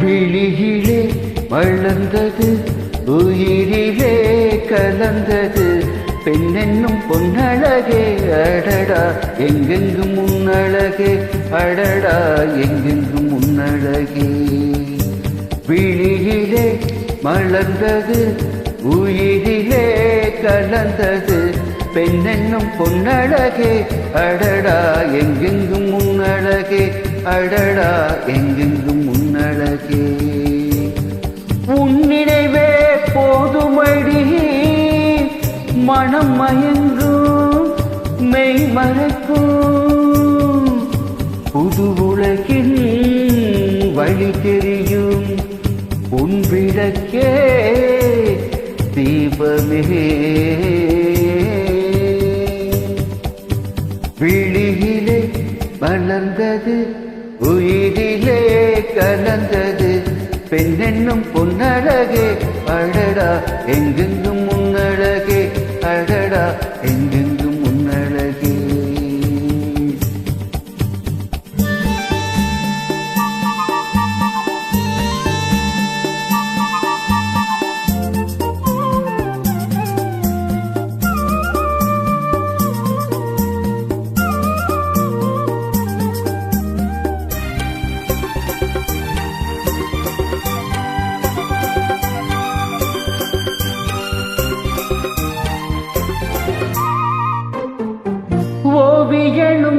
விழியிலே வளர்ந்தது உயிரிலே கலந்தது. பெண்ணென்னும் பொன்னழகே அடடா எங்கெங்கும் முன்னழகே அடடா எங்கெங்கும் முன்னழகே விழியிலே மலர்ந்தது உயிரிலே கலந்தது. பெண்ணென்னும் பொன்னழகே. அடடா எங்கெங்கும் முன்னழகே அடடா எங்கெங்கும் முன்னழகே உன்னினைவே போதுமடி. மனம் மயங்கும் மெய் மறக்கும். புது உலகில் வழி தெரியும். உன் விளக்கே தீபமே. விழியிலே வளர்ந்தது உயிரிலே கலந்தது. பெண்ணென்னும் பொன்னழகே அடடா எங்கெங்கும் முன்னழகே அடடா எங்க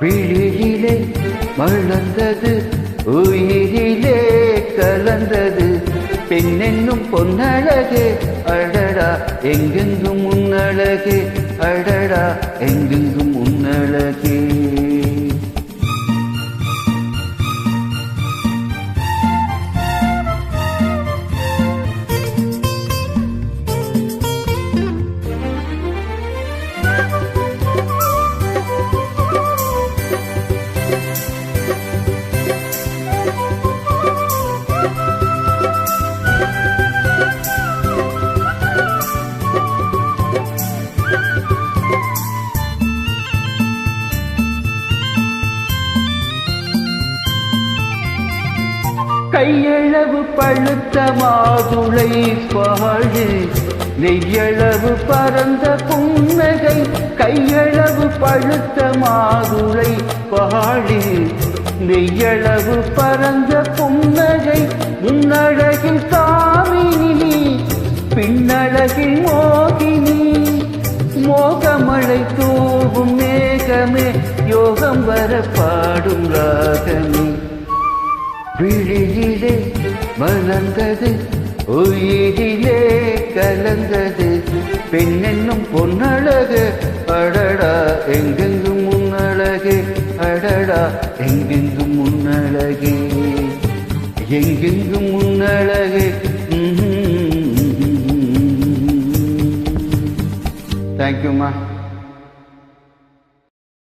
விழியிலே மலர்ந்தது உயிரிலே கலந்தது. பெண்ணென்னும் பொன்னழகு அடடா எங்கெங்கும் உன்னழகு அடடா எங்கெங்கும் உன்னழகே. கையளவு பழுத்த மாதுளை பாழு நெய்யளவு பரந்த புன்னகை கையளவு பழுத்த மாதுளை பாழு நெய்யளவு பரந்த புன்னகை முன்னழகில் காமினி பின்னழகில் மோகினி. மோகமழை தூவும் மேகமே யோகம் வர பாடும் ராகமே. விழியிலே மலர்ந்தது உயிரிலே கலந்தது. பெண்ணென்னும் பொன்னழகு அடடா எங்கெங்கும் முன்னழகு அடடா எங்கெங்கும் முன்னழகு. எங்கெங்கும் முன்னழகு தேங்க்யூம்மா